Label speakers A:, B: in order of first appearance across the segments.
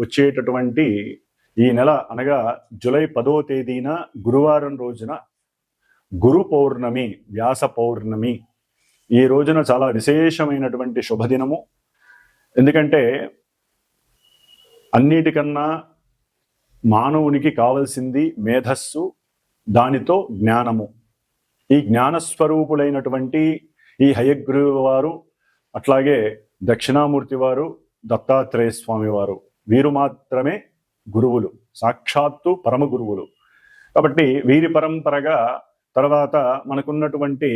A: వచ్చేటటువంటి ఈ నెల అనగా జూలై పదో తేదీన గురువారం రోజున గురు పౌర్ణమి వ్యాస పౌర్ణమి ఈ రోజున చాలా విశేషమైనటువంటి శుభదినము. ఎందుకంటే అన్నిటికన్నా మానవునికి కావలసింది మేధస్సు దానితో జ్ఞానము. ఈ జ్ఞానస్వరూపులైనటువంటి ఈ హయగ్రీవ వారు అట్లాగే దక్షిణామూర్తి వారు దత్తాత్రేయ స్వామి వారు వీరు మాత్రమే గురువులు సాక్షాత్తు పరమ గురువులు. కాబట్టి వీరి పరంపరగా తర్వాత మనకున్నటువంటి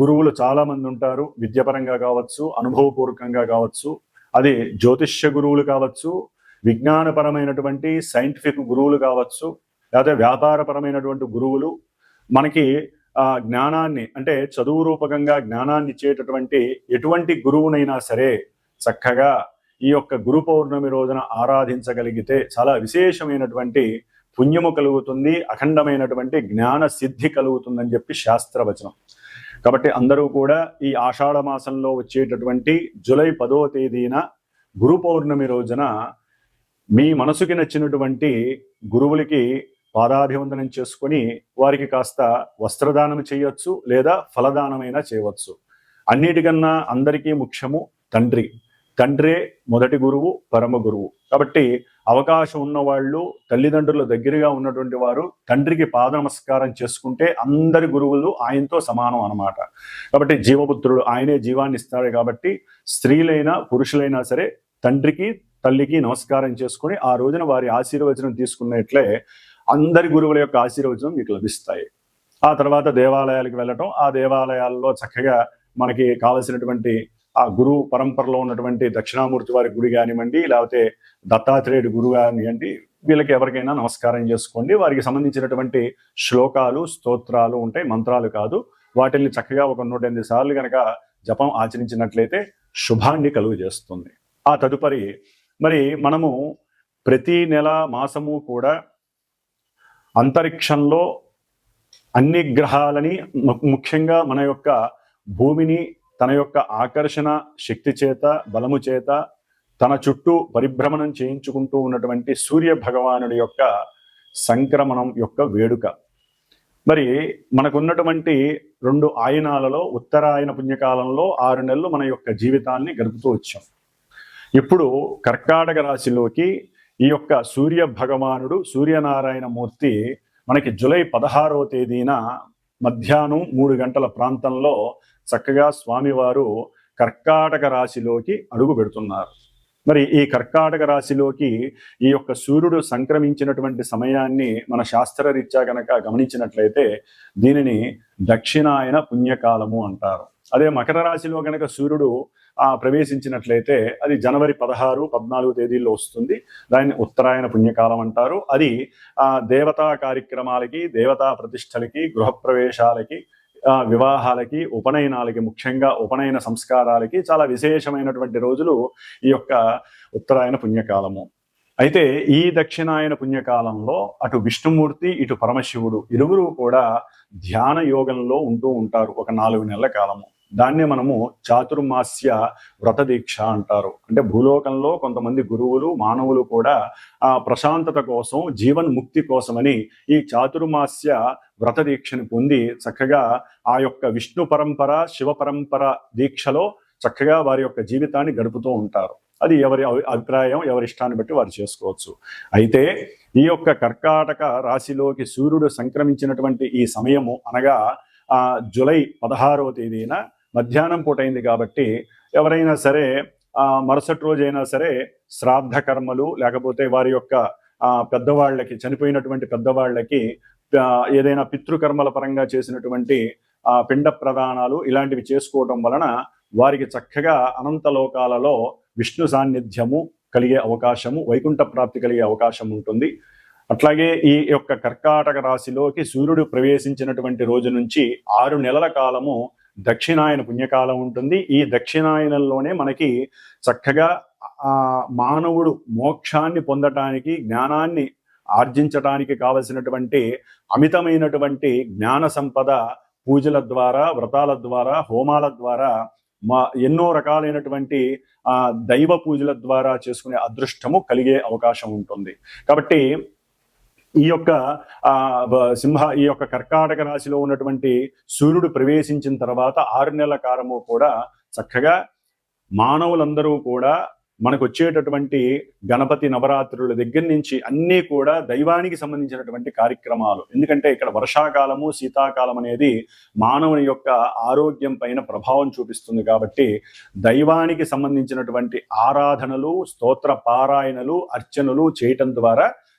A: గురువులు చాలామంది ఉంటారు. విద్యపరంగా కావచ్చు అనుభవపూర్వకంగా కావచ్చు అది జ్యోతిష్య గురువులు కావచ్చు విజ్ఞానపరమైనటువంటి సైంటిఫిక్ గురువులు కావచ్చు లేకపోతే వ్యాపారపరమైనటువంటి గురువులు. మనకి ఆ జ్ఞానాన్ని అంటే చదువు రూపకంగా జ్ఞానాన్ని ఇచ్చేటటువంటి ఎటువంటి గురువునైనా సరే చక్కగా ఈ యొక్క గురు పౌర్ణమి రోజున ఆరాధించగలిగితే చాలా విశేషమైనటువంటి పుణ్యము కలుగుతుంది అఖండమైనటువంటి జ్ఞాన సిద్ధి కలుగుతుందని చెప్పి శాస్త్రవచనం. కాబట్టి అందరూ కూడా ఈ ఆషాఢ మాసంలో వచ్చేటటువంటి జూలై పదో తేదీన గురు పౌర్ణమి రోజున మీ మనసుకి నచ్చినటువంటి గురువులకి పాదాభివందనం చేసుకొని వారికి కాస్త వస్త్రదానం చేయొచ్చు లేదా ఫలదానమైనా చేయవచ్చు. అన్నిటికన్నా అందరికీ ముఖ్యము తండ్రి. తండ్రే మొదటి గురువు పరమ గురువు. కాబట్టి అవకాశం ఉన్న వాళ్ళు తల్లిదండ్రుల దగ్గరగా ఉన్నటువంటి వారు తండ్రికి పాద నమస్కారం చేసుకుంటే అందరి గురువులు ఆయనతో సమానం అన్నమాట. కాబట్టి జీవపుత్రుడు ఆయనే జీవాన్ని ఇస్తాడు కాబట్టి స్త్రీలైనా పురుషులైనా సరే తండ్రికి తల్లికి నమస్కారం చేసుకుని ఆ రోజున వారి ఆశీర్వచనం తీసుకున్నట్లే అందరి గురువుల యొక్క ఆశీర్వచనం మీకు లభిస్తాయి. ఆ తర్వాత దేవాలయాలకు వెళ్ళటం ఆ దేవాలయాల్లో చక్కగా మనకి కావలసినటువంటి ఆ గురు పరంపరలో ఉన్నటువంటి దక్షిణామూర్తి వారి గుడి కానివ్వండి లేకపోతే దత్తాత్రేయుడి గురు కానివ్వండి వీళ్ళకి ఎవరికైనా నమస్కారం చేసుకోండి. వారికి సంబంధించినటువంటి శ్లోకాలు స్తోత్రాలు ఉంటాయి మంత్రాలు కాదు. వాటిని చక్కగా ఒక నూట ఎనిమిది సార్లు కనుక జపం ఆచరించినట్లయితే శుభాన్ని కలుగు చేస్తుంది. ఆ తదుపరి మరి మనము ప్రతి నెల మాసము కూడా అంతరిక్షంలో అన్ని గ్రహాలని ము- ముఖ్యంగా మన యొక్క భూమిని తన యొక్క ఆకర్షణ శక్తి చేత బలము చేత తన చుట్టూ పరిభ్రమణం చేయించుకుంటూ ఉన్నటువంటి సూర్య భగవానుడి యొక్క సంక్రమణం యొక్క వేడుక. మరి మనకున్నటువంటి రెండు ఆయనాలలో ఉత్తరాయన పుణ్యకాలంలో ఆరు నెలలు మన యొక్క జీవితాన్ని గడుపుతూ వచ్చాం. ఇప్పుడు కర్కాటక రాశిలోకి ఈ యొక్క సూర్య భగవానుడు సూర్యనారాయణ మూర్తి మనకి జూలై పదహారవ తేదీన మధ్యాహ్నం మూడు గంటల ప్రాంతంలో చక్కగా స్వామివారు కర్కాటక రాశిలోకి అడుగు పెడుతున్నారు. మరి ఈ కర్కాటక రాశిలోకి ఈ యొక్క సూర్యుడు సంక్రమించినటువంటి సమయాన్ని మన శాస్త్రరీత్యా గనక గమనించినట్లయితే దీనిని దక్షిణాయన పుణ్యకాలము అంటారు. అదే మకర రాశిలో గనక సూర్యుడు ఆ ప్రవేశించినట్లయితే అది జనవరి పదహారు పద్నాలుగు తేదీల్లో వస్తుంది. దాన్ని ఉత్తరాయణ పుణ్యకాలం అంటారు. అది ఆ దేవతా కార్యక్రమాలకి దేవతా ప్రతిష్టలకి గృహప్రవేశాలకి వివాహాలకి ఉపనయనాలకి ముఖ్యంగా ఉపనయన సంస్కారాలకి చాలా విశేషమైనటువంటి రోజులు ఈ యొక్క ఉత్తరాయణ పుణ్యకాలము. అయితే ఈ దక్షిణాయన పుణ్యకాలంలో అటు విష్ణుమూర్తి ఇటు పరమశివుడు ఇరువురు కూడా ధ్యాన యోగంలో ఉంటూ ఉంటారు ఒక నాలుగు నెలల కాలము. దాన్నే మనము చాతుర్మాస్య వ్రత దీక్ష అంటారు. అంటే భూలోకంలో కొంతమంది గురువులు మానవులు కూడా ఆ ప్రశాంతత కోసం జీవన్ ముక్తి కోసమని ఈ చాతుర్మాస్య వ్రత దీక్షను పొంది చక్కగా ఆ యొక్క విష్ణు పరంపర శివ పరంపర దీక్షలో చక్కగా వారి యొక్క జీవితాన్ని గడుపుతూ ఉంటారు. అది ఎవరి అభిప్రాయం ఎవరి ఇష్టాన్ని బట్టి వారు చేసుకోవచ్చు. అయితే ఈ యొక్క కర్కాటక రాశిలోకి సూర్యుడు సంక్రమించినటువంటి ఈ సమయము అనగా ఆ జూలై పదహారవ తేదీన మధ్యాహ్నం పూట అయింది కాబట్టి ఎవరైనా సరే ఆ మరుసటి రోజైనా సరే శ్రాద్ధ కర్మలు లేకపోతే వారి యొక్క ఆ పెద్దవాళ్ళకి చనిపోయినటువంటి పెద్దవాళ్ళకి ఏదైనా పితృకర్మల పరంగా చేసినటువంటి ఆ పిండ ప్రదానాలు ఇలాంటివి చేసుకోవడం వలన వారికి చక్కగా అనంత లోకాలలో విష్ణు సాన్నిధ్యము కలిగే అవకాశము వైకుంఠ ప్రాప్తి కలిగే అవకాశం ఉంటుంది. అట్లాగే ఈ యొక్క కర్కాటక రాశిలోకి సూర్యుడు ప్రవేశించినటువంటి రోజు నుంచి ఆరు నెలల కాలము దక్షిణాయన పుణ్యకాలం ఉంటుంది. ఈ దక్షిణాయనంలోనే మనకి చక్కగా మానవుడు మోక్షాన్ని పొందటానికి జ్ఞానాన్ని ఆర్జించటానికి కావలసినటువంటి అమితమైనటువంటి జ్ఞాన సంపద పూజల ద్వారా వ్రతాల ద్వారా హోమాల ద్వారా మా ఎన్నో రకాలైనటువంటి దైవ పూజల ద్వారా చేసుకునే అదృష్టము కలిగే అవకాశం ఉంటుంది. కాబట్టి ఈ యొక్క ఆ సింహ ఈ యొక్క కర్కాటక రాశిలో ఉన్నటువంటి సూర్యుడు ప్రవేశించిన తర్వాత ఆరు నెలల కాలము కూడా చక్కగా మానవులందరూ కూడా మనకు వచ్చేటటువంటి గణపతి నవరాత్రుల దగ్గర నుంచి అన్నీ కూడా దైవానికి సంబంధించినటువంటి కార్యక్రమాలు. ఎందుకంటే ఇక్కడ వర్షాకాలము శీతాకాలం అనేది మానవుని యొక్క ఆరోగ్యం పైన ప్రభావం చూపిస్తుంది కాబట్టి దైవానికి సంబంధించినటువంటి ఆరాధనలు స్తోత్ర పారాయణలు అర్చనలు చేయటం ద్వారా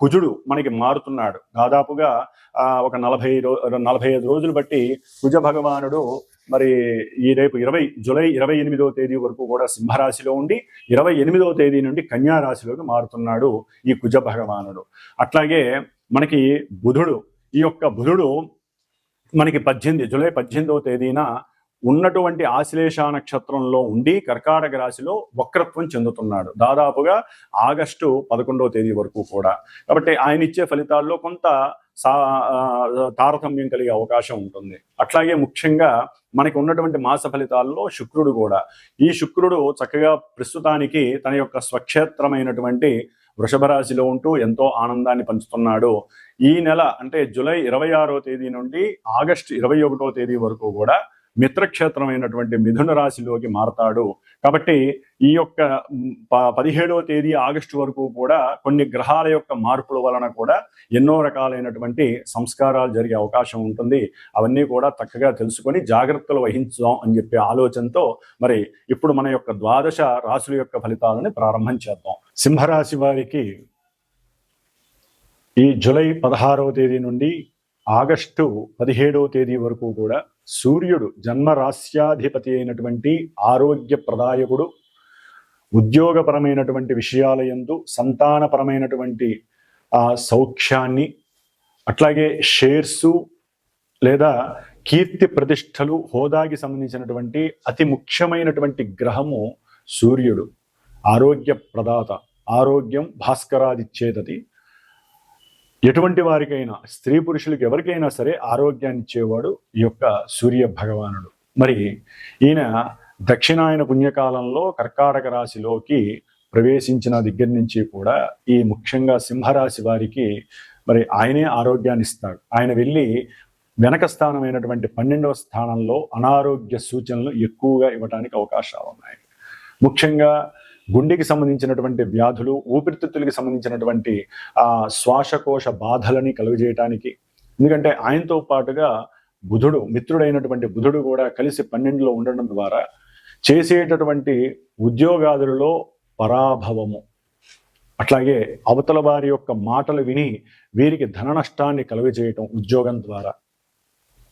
A: కుజుడు మనకి మారుతున్నాడు. దాదాపుగా ఒక నలభై రో నలభై ఐదు రోజులు బట్టి కుజ భగవానుడు మరి ఈ రేపు ఇరవై జూలై ఇరవై ఎనిమిదవ తేదీ వరకు కూడా సింహరాశిలో ఉండి ఇరవై ఎనిమిదవ తేదీ నుండి కన్యారాశిలోకి మారుతున్నాడు ఈ కుజ భగవానుడు. అట్లాగే మనకి బుధుడు ఈ యొక్క బుధుడు మనకి పద్దెనిమిది జూలై పద్దెనిమిదవ తేదీన ఉన్నటువంటి ఆశ్లేష నక్షత్రంలో ఉండి కర్కాటక రాశిలో వక్రత్వం చెందుతున్నాడు. దాదాపుగా ఆగస్టు పదకొండవ తేదీ వరకు కూడా. కాబట్టి ఆయన ఇచ్చే ఫలితాల్లో కొంత సా తారతమ్యం కలిగే అవకాశం ఉంటుంది. అట్లాగే ముఖ్యంగా మనకి ఉన్నటువంటి మాస ఫలితాల్లో శుక్రుడు కూడా. ఈ శుక్రుడు చక్కగా ప్రస్తుతానికి తన యొక్క స్వక్షేత్రమైనటువంటి వృషభ రాశిలో ఉంటూ ఎంతో ఆనందాన్ని పంచుతున్నాడు. ఈ నెల అంటే జూలై ఇరవై ఆరో తేదీ నుండి ఆగస్టు ఇరవై ఒకటో తేదీ వరకు కూడా మిత్రక్షేత్రమైనటువంటి మిథున రాశిలోకి మారతాడు. కాబట్టి ఈ యొక్క ప- పదిహేడవ తేదీ ఆగస్టు వరకు కూడా కొన్ని గ్రహాల యొక్క మార్పుల వలన కూడా ఎన్నో రకాలైనటువంటి సంస్కారాలు జరిగే అవకాశం ఉంటుంది. అవన్నీ కూడా చక్కగా తెలుసుకొని జాగ్రత్తలు వహించుదాం అని చెప్పే ఆలోచనతో మరి ఇప్పుడు మన యొక్క ద్వాదశ రాశుల యొక్క ఫలితాలని ప్రారంభం చేద్దాం. సింహరాశి వారికి ఈ జూలై పదహారవ తేదీ నుండి ఆగస్టు పదిహేడవ తేదీ వరకు కూడా సూర్యుడు జన్మరాశ్యాధిపతి అయినటువంటి ఆరోగ్య ప్రదాయకుడు ఉద్యోగపరమైనటువంటి విషయాలయందు సంతానపరమైనటువంటి ఆ సౌఖ్యాన్ని అట్లాగే షేర్సు లేదా కీర్తి ప్రతిష్టలు హోదాకి సంబంధించినటువంటి అతి ముఖ్యమైనటువంటి గ్రహము సూర్యుడు. ఆరోగ్య ప్రదాత ఆరోగ్యం భాస్కరాదిచ్చేదది ఎటువంటి వారికైనా స్త్రీ పురుషులకు ఎవరికైనా సరే ఆరోగ్యాన్ని ఇచ్చేవాడు ఈ యొక్క సూర్య భగవానుడు. మరి ఈయన దక్షిణాయన పుణ్యకాలంలో కర్కాటక రాశిలోకి ప్రవేశించిన దగ్గర నుంచి కూడా ఈ ముఖ్యంగా సింహరాశి వారికి మరి ఆయనే ఆరోగ్యాన్ని ఇస్తాడు. ఆయన వెళ్ళి వెనక స్థానమైనటువంటి పన్నెండవ స్థానంలో అనారోగ్య సూచనలు ఎక్కువగా ఇవ్వడానికి అవకాశాలు ఉన్నాయి ముఖ్యంగా గుండెకి సంబంధించినటువంటి వ్యాధులు ఊపిరితిత్తులకి సంబంధించినటువంటి ఆ శ్వాసకోశ బాధలని కలుగజేయటానికి. ఎందుకంటే ఆయనతో పాటుగా బుధుడు మిత్రుడైనటువంటి బుధుడు కూడా కలిసి పన్నెండులో ఉండడం ద్వారా చేసేటటువంటి ఉద్యోగాదులలో పరాభవము. అట్లాగే అవతల వారి యొక్క మాటలు విని వీరికి ధన నష్టాన్ని కలుగజేయటం ఉద్యోగం ద్వారా.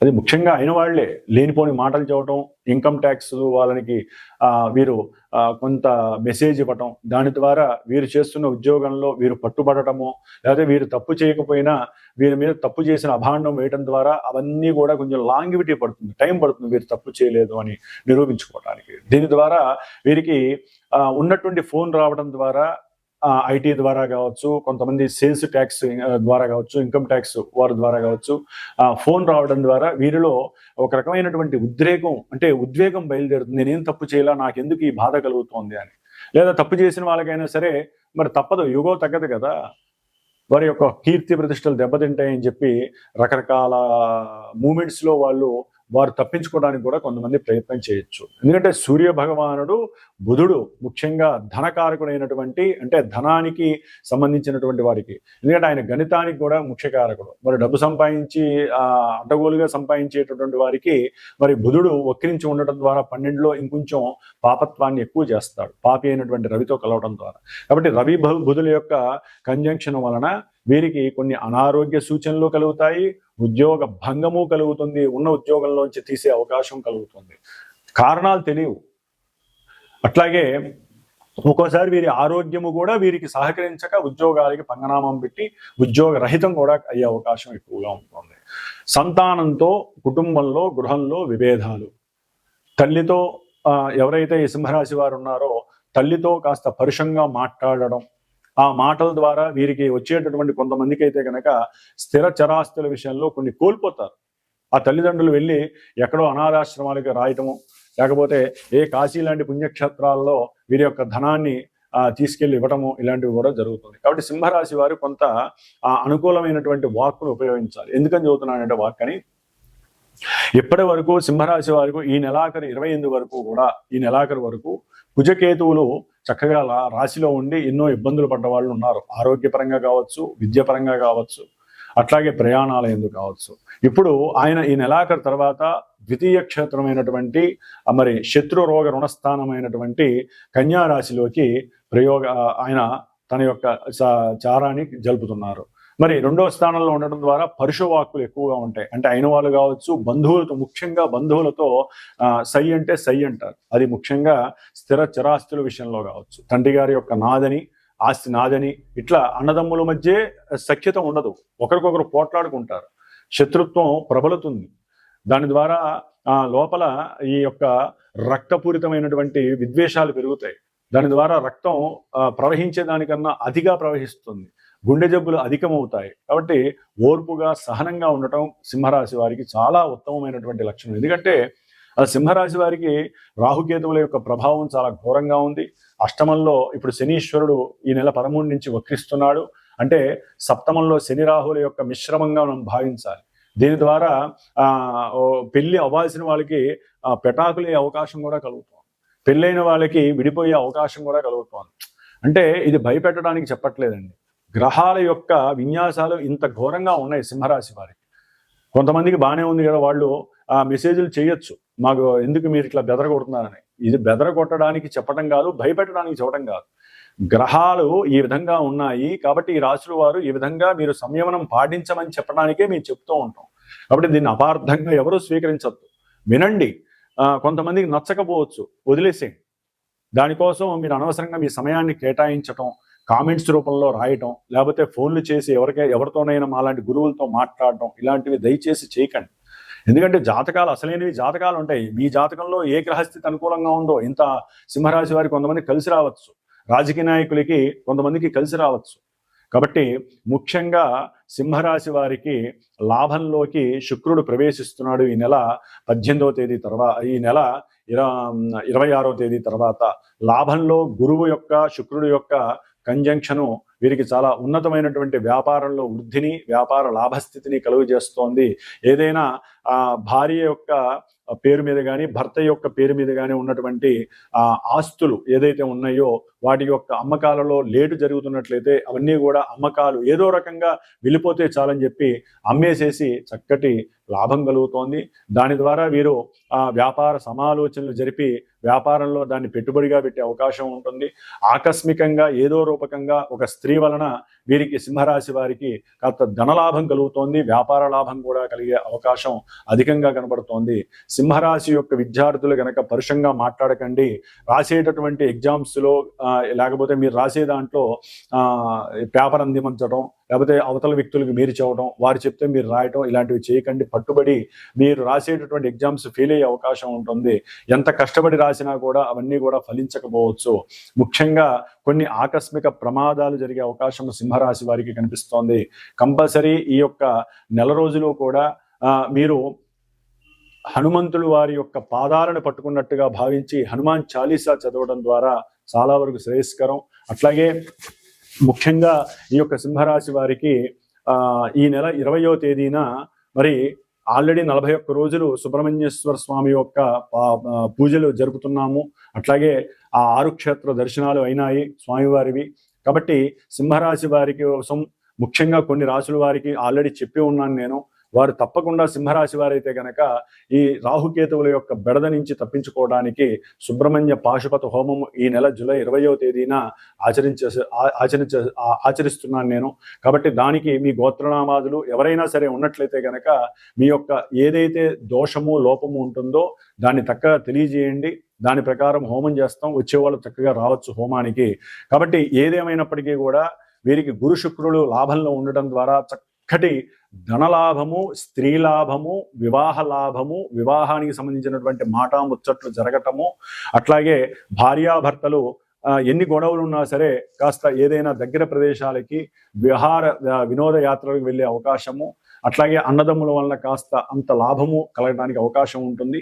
A: అది ముఖ్యంగా అయిన వాళ్ళే లేనిపోని మాటలు చెప్పడం ఇన్కమ్ ట్యాక్స్ వాళ్ళకి వీరు కొంత మెసేజ్ ఇవ్వటం దాని ద్వారా వీరు చేస్తున్న ఉద్యోగంలో వీరు పట్టుబడటము లేకపోతే వీరు తప్పు చేయకపోయినా వీరి మీద తప్పు చేసిన అభాండం వేయడం ద్వారా అవన్నీ కూడా కొంచెం లాంగివిటీ పడుతుంది టైం పడుతుంది వీరు తప్పు చేయలేదు అని నిరూపించుకోవడానికి దీని ద్వారా వీరికి ఉన్నటువంటి ఫోన్ రావడం ద్వారా ఐటీ ద్వారా కావచ్చు కొంతమంది సేల్స్ ట్యాక్స్ ద్వారా కావచ్చు ఇన్కమ్ ట్యాక్స్ వారి ద్వారా కావచ్చు ఫోన్ రావడం ద్వారా వీరిలో ఒక రకమైనటువంటి ఉద్రేకం అంటే ఉద్వేగం బయలుదేరుతుంది. నేనేం తప్పు చేయాలా? నాకెందుకు ఈ బాధ కలుగుతోంది? అని. లేదా తప్పు చేసిన వాళ్ళకైనా సరే మరి తప్పదు యుగో తగ్గదు కదా. వారి యొక్క కీర్తి ప్రతిష్టలు దెబ్బతింటాయని చెప్పి రకరకాల మూమెంట్స్లో వాళ్ళు వారు తప్పించుకోవడానికి కూడా కొంతమంది ప్రయత్నం చేయొచ్చు. ఎందుకంటే సూర్య భగవానుడు బుధుడు ముఖ్యంగా ధనకారకుడైనటువంటి అంటే ధనానికి సంబంధించినటువంటి వారికి. ఎందుకంటే ఆయన గణితానికి కూడా ముఖ్య కారకుడు. మరి డబ్బు సంపాదించి అడ్డగోలుగా సంపాదించేటటువంటి వారికి మరి బుధుడు వక్రించి ఉండటం ద్వారా పన్నెండులో ఇంకొంచెం పాపత్వాన్ని ఎక్కువ చేస్తాడు. పాపి అయినటువంటి రవితో కలవడం ద్వారా. కాబట్టి రవి బుధుల యొక్క కంజంక్షన్ వలన వీరికి కొన్ని అనారోగ్య సూచనలు కలుగుతాయి. ఉద్యోగ భంగము కలుగుతుంది ఉన్న ఉద్యోగంలోంచి తీసే అవకాశం కలుగుతుంది. కారణాలు తెలియవు. అట్లాగే ఒక్కోసారి వీరి ఆరోగ్యము కూడా వీరికి సహకరించక ఉద్యోగాలకి పంగనామం పెట్టి ఉద్యోగ రహితం కూడా అయ్యే అవకాశం ఎక్కువగా ఉంటుంది. సంతానంతో కుటుంబంలో గృహంలో విభేదాలు. తల్లితో ఎవరైతే ఈ సింహరాశి వారు ఉన్నారో తల్లితో కాస్త పరుషంగా మాట్లాడడం ఆ మాటల ద్వారా వీరికి వచ్చేటటువంటి కొంతమందికి అయితే కనుక స్థిర చరాస్తుల విషయంలో కొన్ని కోల్పోతారు. ఆ తల్లిదండ్రులు వెళ్ళి ఎక్కడో అనాథాశ్రమాలకి రాయటము లేకపోతే ఏ కాశీ లాంటి పుణ్యక్షేత్రాల్లో వీరి యొక్క ధనాన్ని ఆ, తీసుకెళ్ళి ఇవ్వటము ఇలాంటివి కూడా జరుగుతుంది. కాబట్టి సింహరాశి వారు కొంత ఆ, అనుకూలమైనటువంటి వాక్కును ఉపయోగించాలి. ఎందుకని చదువుతున్నానంటే వాక్ అని ఇప్పటి వరకు సింహరాశి వారికి ఈ నెలాఖరు ఇరవై ఎనిమిది వరకు కూడా ఈ నెలాఖరు వరకు కుజకేతువులు చక్కగా రాశిలో ఉండి ఎన్నో ఇబ్బందులు పడ్డ వాళ్ళు ఉన్నారు. ఆరోగ్యపరంగా కావచ్చు విద్యాపరంగా కావచ్చు అట్లాగే ప్రయాణాల ఎందుకు కావచ్చు. ఇప్పుడు ఆయన ఈ నెలాఖరు తర్వాత ద్వితీయ క్షేత్రమైనటువంటి మరి శత్రు రోగ రుణస్థానమైనటువంటి కన్యా రాశిలోకి ప్రయోగ ఆయన తన యొక్క చారాన్ని జరుపుతున్నారు మరి రెండవ స్థానంలో ఉండడం ద్వారా పరుషవాక్కులు ఎక్కువగా ఉంటాయి. అంటే అయిన వాళ్ళు కావచ్చు బంధువులతో ముఖ్యంగా బంధువులతో సై అంటే సై అంటారు. అది ముఖ్యంగా స్థిర చిరాస్తుల విషయంలో కావచ్చు. తండ్రి గారి యొక్క నాదని ఆస్తి నాదని ఇట్లా అన్నదమ్ముల మధ్య సఖ్యత ఉండదు. ఒకరికొకరు పోట్లాడుకుంటారు. శత్రుత్వం ప్రబలుతుంది. దాని ద్వారా ఆ లోపల ఈ యొక్క రక్తపూరితమైనటువంటి విద్వేషాలు పెరుగుతాయి. దాని ద్వారా రక్తం ప్రవహించే దానికన్నా అతిగా ప్రవహిస్తుంది. గుండె జబ్బులు అధికమవుతాయి. కాబట్టి ఓర్పుగా సహనంగా ఉండటం సింహరాశి వారికి చాలా ఉత్తమమైనటువంటి లక్షణం. ఎందుకంటే ఆ సింహరాశి వారికి రాహుకేతువుల యొక్క ప్రభావం చాలా ఘోరంగా ఉంది. అష్టమంలో ఇప్పుడు శనీశ్వరుడు ఈ నెల పదమూడు నుంచి వక్రిస్తున్నాడు. అంటే సప్తమంలో శని రాహుల యొక్క మిశ్రమంగా మనం భావించాలి. దీని ద్వారా ఆ పెళ్ళి అవ్వాల్సిన వాళ్ళకి ఆ, పెటాకులే అవకాశం కూడా కలుగుతుంది. పెళ్ళైన వాళ్ళకి విడిపోయే అవకాశం కూడా కలుగుతుంది. అంటే ఇది భయపెట్టడానికి చెప్పట్లేదండి. గ్రహాల యొక్క విన్యాసాలు ఇంత ఘోరంగా ఉన్నాయి సింహరాశి వారికి. కొంతమందికి బాగానే ఉంది కదా వాళ్ళు ఆ మెసేజ్లు చేయొచ్చు. మాకు ఎందుకు మీరు ఇట్లా బెదరగొడుతున్నారని? ఇది బెదరగొట్టడానికి చెప్పడం కాదు భయపెట్టడానికి చెప్పడం కాదు. గ్రహాలు ఈ విధంగా ఉన్నాయి కాబట్టి ఈ రాశుల వారు ఈ విధంగా మీరు సంయమనం పాటించమని చెప్పడానికే మేము చెప్తూ ఉంటాం. కాబట్టి దీన్ని అపార్థంగా ఎవరూ స్వీకరించద్దు. వినండి. కొంతమందికి నచ్చకపోవచ్చు. వదిలేసేయండి. దానికోసం మీరు అనవసరంగా మీ సమయాన్ని కేటాయించటం కామెంట్స్ రూపంలో రాయటం లేకపోతే ఫోన్లు చేసి ఎవరికై ఎవరితోనైనా మాలాంటి గురువులతో మాట్లాడటం ఇలాంటివి దయచేసి చేయకండి. ఎందుకంటే జాతకాలు అసలైనవి జాతకాలు ఉంటాయి. మీ జాతకంలో ఏ గ్రహస్థితి అనుకూలంగా ఉందో ఇంత సింహరాశి వారికి కొంతమంది కలిసి రావచ్చు. రాజకీయ నాయకులకి కొంతమందికి కలిసి రావచ్చు. కాబట్టి ముఖ్యంగా సింహరాశి వారికి లాభంలోకి శుక్రుడు ప్రవేశిస్తున్నాడు ఈ నెల పద్దెనిమిదవ తేదీ తర్వాత ఈ నెల ఇర ఇరవై ఆరో తేదీ తర్వాత. లాభంలో గురువు యొక్క శుక్రుడు యొక్క ガンジャン記者の వీరికి చాలా ఉన్నతమైనటువంటి వ్యాపారంలో వృద్ధిని వ్యాపార లాభస్థితిని కలుగు చేస్తోంది ఏదైనా ఆ భార్య యొక్క పేరు మీద కానీ భర్త యొక్క పేరు మీద కానీ ఉన్నటువంటి ఆ ఆస్తులు ఏదైతే ఉన్నాయో వాటి యొక్క అమ్మకాలలో లేటు జరుగుతున్నట్లయితే అవన్నీ కూడా అమ్మకాలు ఏదో రకంగా వెళ్ళిపోతే చాలని చెప్పి అమ్మేసేసి చక్కటి లాభం కలుగుతోంది. దాని ద్వారా వీరు ఆ వ్యాపార సమాలోచనలు జరిపి వ్యాపారంలో దాన్ని పెట్టుబడిగా పెట్టే అవకాశం ఉంటుంది. ఆకస్మికంగా ఏదో రూపకంగా ఒక స్త్రీ వలన వీరికి సింహరాశి వారికి కాస్త ధనలాభం కలుగుతోంది వ్యాపార లాభం కూడా కలిగే అవకాశం అధికంగా కనబడుతోంది. సింహరాశి యొక్క విద్యార్థులు గనక పరుషంగా మాట్లాడకండి. రాసేటటువంటి ఎగ్జామ్స్లో లేకపోతే మీరు రాసే దాంట్లో ఆ, పేపర్ అందించడం లేకపోతే అవతల వ్యక్తులకు మీరు చెప్పడం వారు చెప్తే మీరు రాయటం ఇలాంటివి చేయకండి. పట్టుబడి మీరు రాసేటటువంటి ఎగ్జామ్స్ ఫెయిల్ అయ్యే అవకాశం ఉంటుంది. ఎంత కష్టపడి రాసినా కూడా అవన్నీ కూడా ఫలించకపోవచ్చు. ముఖ్యంగా కొన్ని ఆకస్మిక ప్రమాదాలు జరిగే అవకాశం సింహరాశి వారికి కనిపిస్తోంది. కంపల్సరీ ఈ యొక్క నెల రోజులు కూడా మీరు హనుమంతుడు వారి యొక్క పాదాలను పట్టుకున్నట్టుగా భావించి హనుమాన్ చాలీసా చదవడం ద్వారా చాలా వరకు శ్రేయస్కరం. అట్లాగే ముఖ్యంగా ఈ యొక్క సింహరాశి వారికి ఈ నెల ఇరవయో తేదీన మరి ఆల్రెడీ నలభై ఒక్క రోజులు సుబ్రహ్మణ్యేశ్వర స్వామి యొక్క పూజలు జరుపుతున్నాము. అట్లాగే ఆ ఆరు క్షేత్ర దర్శనాలు అయినాయి స్వామివారివి. కాబట్టి సింహరాశి వారికి కోసం ముఖ్యంగా కొన్ని రాశుల వారికి ఆల్రెడీ చెప్పి ఉన్నాను నేను. వారు తప్పకుండా సింహరాశి వారైతే గనక ఈ రాహుకేతువుల యొక్క బెడద నుంచి తప్పించుకోవడానికి సుబ్రహ్మణ్య పాశుపత హోమం ఈ నెల జూలై ఇరవయో తేదీన ఆచరించే ఆచరించే ఆచరిస్తున్నాను నేను. కాబట్టి దానికి మీ గోత్రనామాదులు ఎవరైనా సరే ఉన్నట్లయితే గనక మీ యొక్క ఏదైతే దోషము లోపము ఉంటుందో దాన్ని చక్కగా తెలియజేయండి. దాని ప్రకారం హోమం చేస్తాం. వచ్చేవాళ్ళు చక్కగా రావచ్చు హోమానికి. కాబట్టి ఏదేమైనప్పటికీ కూడా వీరికి గురు శుక్రులు లాభంలో ఉండటం ద్వారా చక్క ఒక్కటి ధనలాభము స్త్రీ లాభము వివాహ లాభము వివాహానికి సంబంధించినటువంటి మాట ముచ్చట్లు జరగటము అట్లాగే భార్యాభర్తలు ఎన్ని గొడవలు ఉన్నా సరే కాస్త ఏదైనా దగ్గర ప్రదేశాలకి విహార వినోద యాత్రలకు వెళ్ళే అవకాశము అట్లాగే అన్నదమ్ముల వలన కాస్త అంత లాభము కలగడానికి అవకాశం ఉంటుంది.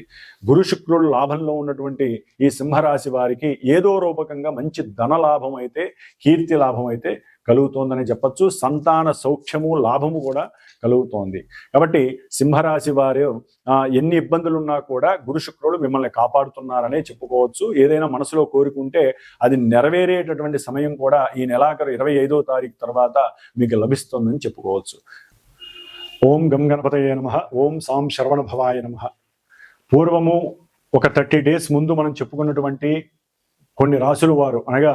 A: గురు శుక్రుడు లాభంలో ఉన్నటువంటి ఈ సింహరాశి వారికి ఏదో రూపకంగా మంచి ధన లాభం అయితే కీర్తి లాభం అయితే కలుగుతోందని చెప్పచ్చు. సంతాన సౌఖ్యము లాభము కూడా కలుగుతోంది. కాబట్టి సింహరాశి వారు ఎన్ని ఇబ్బందులు ఉన్నా కూడా గురు శుక్రుడు మిమ్మల్ని కాపాడుతున్నారనే చెప్పుకోవచ్చు. ఏదైనా మనసులో కోరుకుంటే అది నెరవేరేటటువంటి సమయం కూడా ఈ నెలాఖరు ఇరవై ఐదో తారీఖు తర్వాత మీకు లభిస్తుందని చెప్పుకోవచ్చు. ఓం గం గణపతయ నమ. ఓం సాం శరవణభవాయ నమ. పూర్వము ఒక థర్టీ డేస్ ముందు మనం చెప్పుకున్నటువంటి కొన్ని రాసులు వారు అనగా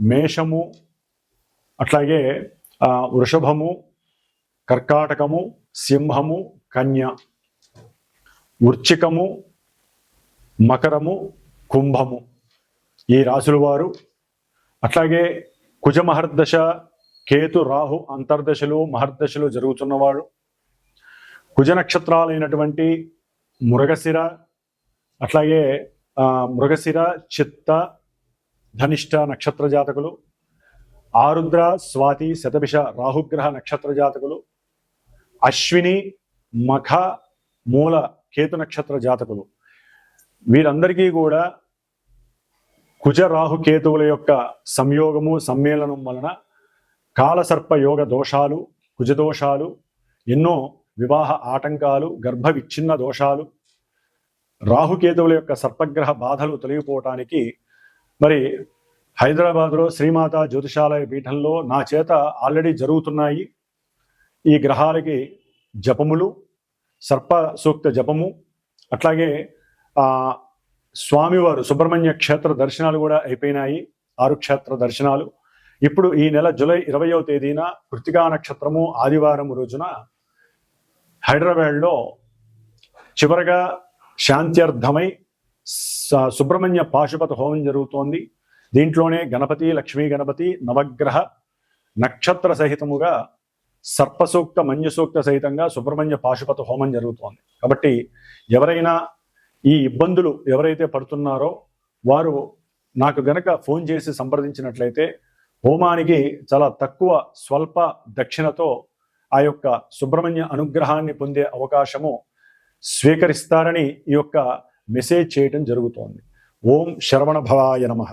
A: మేషము అట్లాగే వృషభము కర్కాటకము సింహము కన్య వృచ్చికము మకరము కుంభము ఈ రాసుల వారు. అట్లాగే కుజ మహర్దశ కేతు రాహు అంతర్దశలు మహర్దశలు జరుగుతున్నవాడు కుజ నక్షత్రాలైనటువంటి మృగశిర అట్లాగే మృగశిర చిత్త ధనిష్ట నక్షత్ర జాతకులు ఆరుద్ర స్వాతి శతభిష రాహుగ్రహ నక్షత్ర జాతకులు అశ్విని మఖ మూల కేతు నక్షత్ర జాతకులు. వీరందరికీ కూడా కుజ రాహు కేతువుల యొక్క సంయోగము సమ్మేళనం వలన కాలసర్ప యోగ దోషాలు కుజదోషాలు ఎన్నో వివాహ ఆటంకాలు గర్భ విచ్ఛిన్న దోషాలు రాహుకేతువుల యొక్క సర్పగ్రహ బాధలు తొలగిపోవటానికి మరి హైదరాబాద్లో శ్రీమాత జ్యోతిషాలయ పీఠంలో నా చేత ఆల్రెడీ జరుగుతున్నాయి ఈ గ్రహాలకి జపములు సర్ప సూక్త జపము అట్లాగే స్వామివారు సుబ్రహ్మణ్య క్షేత్ర దర్శనాలు కూడా అయిపోయినాయి ఆరు క్షేత్ర దర్శనాలు. ఇప్పుడు ఈ నెల జూలై ఇరవయో తేదీన కృతికా నక్షత్రము ఆదివారం రోజున హైదరాబాద్లో చివరగా శాంత్యర్థమై స- సుబ్రహ్మణ్య పాశుపత హోమం జరుగుతోంది. దీంట్లోనే గణపతి లక్ష్మీ గణపతి నవగ్రహ నక్షత్ర సహితముగా సర్పసూక్త మంజసూక్త సహితంగా సుబ్రహ్మణ్య పాశుపత హోమం జరుగుతోంది. కాబట్టి ఎవరైనా ఈ ఇబ్బందులు ఎవరైతే పడుతున్నారో వారు నాకు గనక ఫోన్ చేసి సంప్రదించినట్లయితే హోమానికి చాలా తక్కువ స్వల్ప దక్షిణతో ఆ యొక్క సుబ్రహ్మణ్య అనుగ్రహాన్ని పొందే అవకాశము స్వీకరిస్తారని ఈ యొక్క మెసేజ్ చేయటం జరుగుతోంది. ఓం శరవణ భవాయ నమః.